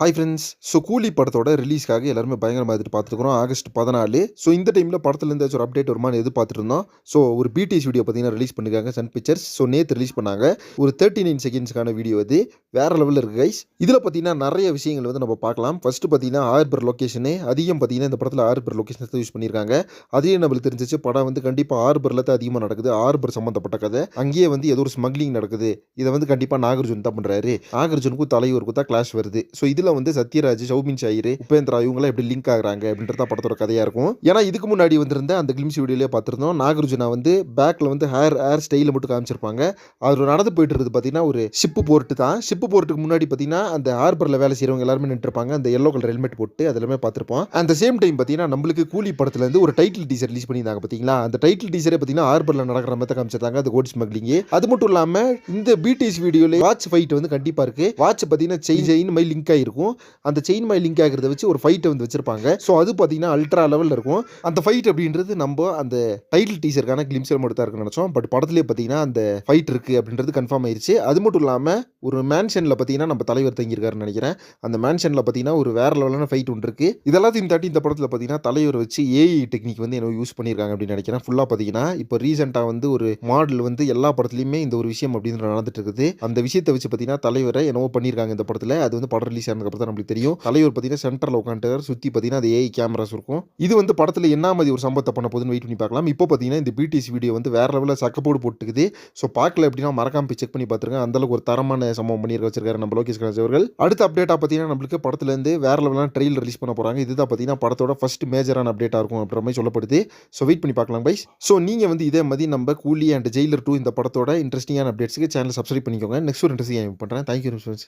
Hi friends so கூலி படத்தோட ரிலீஸ்க்காக எல்லாருமே பயங்கரமாக எதிர்பார்த்துருக்குறோம். ஆகஸ்ட் பதினாலு. ஸோ இந்த டைமில் படத்துலேருந்து ஏதாச்சும் ஒரு அப்டேட் வருமானு எதிர்பார்த்துட்டு இருந்தோம். ஸோ ஒரு பிடிஎஸ் வீடியோ பார்த்தீங்கன்னா ரிலீஸ் பண்ணிருக்காங்க சன் பிக்சர்ஸ் ஸோ நேற்று ரிலீஸ் பண்ணாங்க. ஒரு தேர்ட்டி நைன் செகண்ட்ஸ்க்கான வீடியோ இது வேறு லெவலில் இருக்குது கைஸ் இதில் பார்த்தீங்கன்னா நிறைய விஷயங்கள் வந்து நம்ம பார்க்கலாம். ஃபஸ்ட்டு பார்த்தீங்கன்னா ஆர்பர் லொக்கேஷனு அதிகம் பார்த்தீங்கன்னா இந்த படத்தில் ஆர்பர் லொக்கேஷன் யூஸ் பண்ணியிருக்காங்க அதையும் நம்மளுக்கு தெரிஞ்சிச்சு படம் வந்து கண்டிப்பாக ஆர்பரில் தான் அதிகமாக நடக்குது. ஆர்பர் சம்மந்தப்பட்ட கதை. அங்கேயே வந்து ஏதோ ஒரு ஸ்மக்லிங் நடக்குது. இதை வந்து கண்டிப்பாக நாகார்ஜுன் தான் பண்ணுறாரு நாகார்ஜுனுக்கும் தலைவருக்கும் தான் கிளாஷ் வருது. ஸோ இதில் வந்து சத்யராஜ் சௌபின் ஷாயிர் உபேந்திரா இவங்களாம் எப்படி லிங்க் ஆகுறாங்க அப்படின்றத படத்தோட கதையாக இருக்கும். ஏன்னா இதுக்கு முன்னாடி வந்திருந்த அந்த கிளிம்ஸ் வீடியோலேயே பார்த்துருந்தோம். நாகார்ஜுனா வந்து பேக்கில் வந்து ஹேர் ஹேர் ஸ்டைலில் மட்டும் காமிச்சிருப்பாங்க. அவர் நடந்து போயிட்டு இருக்குது பார்த்தீங்கன்னா ஒரு ஷிப்பு போர்ட்டு தான். ஷிப்பு போர்ட்டுக்கு முன்னாடி பார்த்தீங்கன்னா அந்த ஹார்பரில் வேலை செய்கிறவங்க எல்லாருமே நின்றுருப்பாங்க. அந்த எல்லோ கலர் ஹெல்மெட் போட்டு அதெல்லாமே பார்த்துருப்போம். அந்த சேம் டைம் பார்த்தீங்கன்னா நம்மளுக்கு கூலி படத்துலேருந்து ஒரு டைட்டில் டீசர் ரிலீஸ் பண்ணியிருந்தாங்க பார்த்தீங்களா அந்த டைட்டில் டீசரே பார்த்தீங்கன்னா ஹார்பரில் நடக்கிற மாதிரி காமிச்சிருந்தாங்க. அந்த கோட் ஸ்மக்லிங் அது மட்டும் இல்லாமல் இந்த பிடிஎஸ் வீடியோவில் வாட்ச் ஃபைட் வந்து கண்டிப்பாக இருக்குது வாட்ச் பார்த்தீங்கன்னா செயின் செயின் மாதிரி லிங்க் ஆகிருக்கும் அந்த செயின் மாதிரி லிங்க் ஆகிறத வச்சு ஒரு ஃபைட்டை வந்து வச்சிருப்பாங்க. ஸோ அது பார்த்தீங்கன்னா அல்ட்ரா லெவலில் இருக்கும். அந்த ஃபைட் அப்படின்றது நம்ம அந்த டைட்டில் டீசருக்கான கிளிம்ஸில் மட்டும் தான் இருக்குன்னு நினச்சோம். பட் படத்துலேயே பார்த்தீங்கன்னா அந்த ஃபைட் இருக்குது அப்படின்றது கன்ஃபார்ம் ஆயிருச்சு. அது மட்டும் இல்லாமல் ஒரு மேன்ஷனில் பார்த்தீங்கன்னா நம்ம தலைவர் தங்கியிருக்காருன்னு நினைக்கிறேன். அந்த மேன்ஷனில் பார்த்தீங்கன்னா ஒரு வேற லெவலான ஃபைட் ஒன்று இருக்குது இதெல்லாத்தையும் தாட்டி இந்த படத்தில் பார்த்தீங்கன்னா தலைவர் வச்சு ஏஐ டெக்னிக் வந்து என்ன யூஸ் பண்ணியிருக்காங்க அப்படின்னு நினைக்கிறேன். ஃபுல்லாக பார்த்தீங்கன்னா இப்போ ரீசெண்டாக வந்து ஒரு மாடல் வந்து எல்லா படத்துலையுமே இந்த ஒரு விஷயம் அப்படின்னு நடந்துட்டு இருக்குது. அந்த விஷயத்தை வச்சு பார்த்தீங்கன்னா தலைவரை என்னவோ பண்ணியிருக்காங்க இந்த படத்தில். அது வந்து படம் ரிலீஸ் ஆனதுக்கு அப்புறம் தான் நம்மளுக்கு தெரியும். தலைவர் பார்த்தீங்கன்னா சென்டரில் உட்காந்துட்டு சுற்றி பார்த்தீங்கன்னா அது ஏஐ கேமராஸ் இருக்கும். இது வந்து படத்தில் என்ன மாதிரி ஒரு சம்பவத்தை பண்ண போதுன்னு வெயிட் பண்ணி பார்க்கலாம். இப்போ பார்த்தீங்கன்னா இந்த பிடிஎஸ் வீடியோ வந்து வேற லெவலில் சக்கப்போடு போட்டுக்குது ஸோ பார்க்கல அப்படின்னா மறக்காம போய் செக் பண்ணி பார்த்துருங்க. அந்தளவுக்கு ஒரு தரமான சம்பவம் பண்ணியிருக்க வச்சிருக்காரு நம்ம லோகேஷ் கணேஷ் அவர்கள். அடுத்த அப்டேட்டாக பார்த்தீங்கன்னா நம்மளுக்கு படத்துலேருந்து வேற லெவலான ட்ரெயில் ரிலீஸ் பண்ண போகிறாங்க இதுதான் பார்த்தீங்கன்னா படத்தோட ஃபர்ஸ்ட் மேஜரான அப்டேட்டாக இருக்கும் அப்படின்ற மாதிரி சொல்லப்படுது. ஸோ வெயிட் பண்ணி பார்க்கலாம் பைஸ் ஸோ நீங்கள் வந்து இதே மாதிரி நம்ம கூலி அண்ட் ஜெயிலர் டூ இந்த படத்தோட இன்ட்ரெஸ்டிங்கான அப்டேட்ஸ்க்கு சேனல் சப்ஸ்கிரைப் பண்ணிக்கோங்க. நெக்ஸ்ட் ஒரு இன்ட்ரெஸ்டிங் பண்ணுறேன் தேங்க்யூ ஃப்ரெண்ட்ஸ்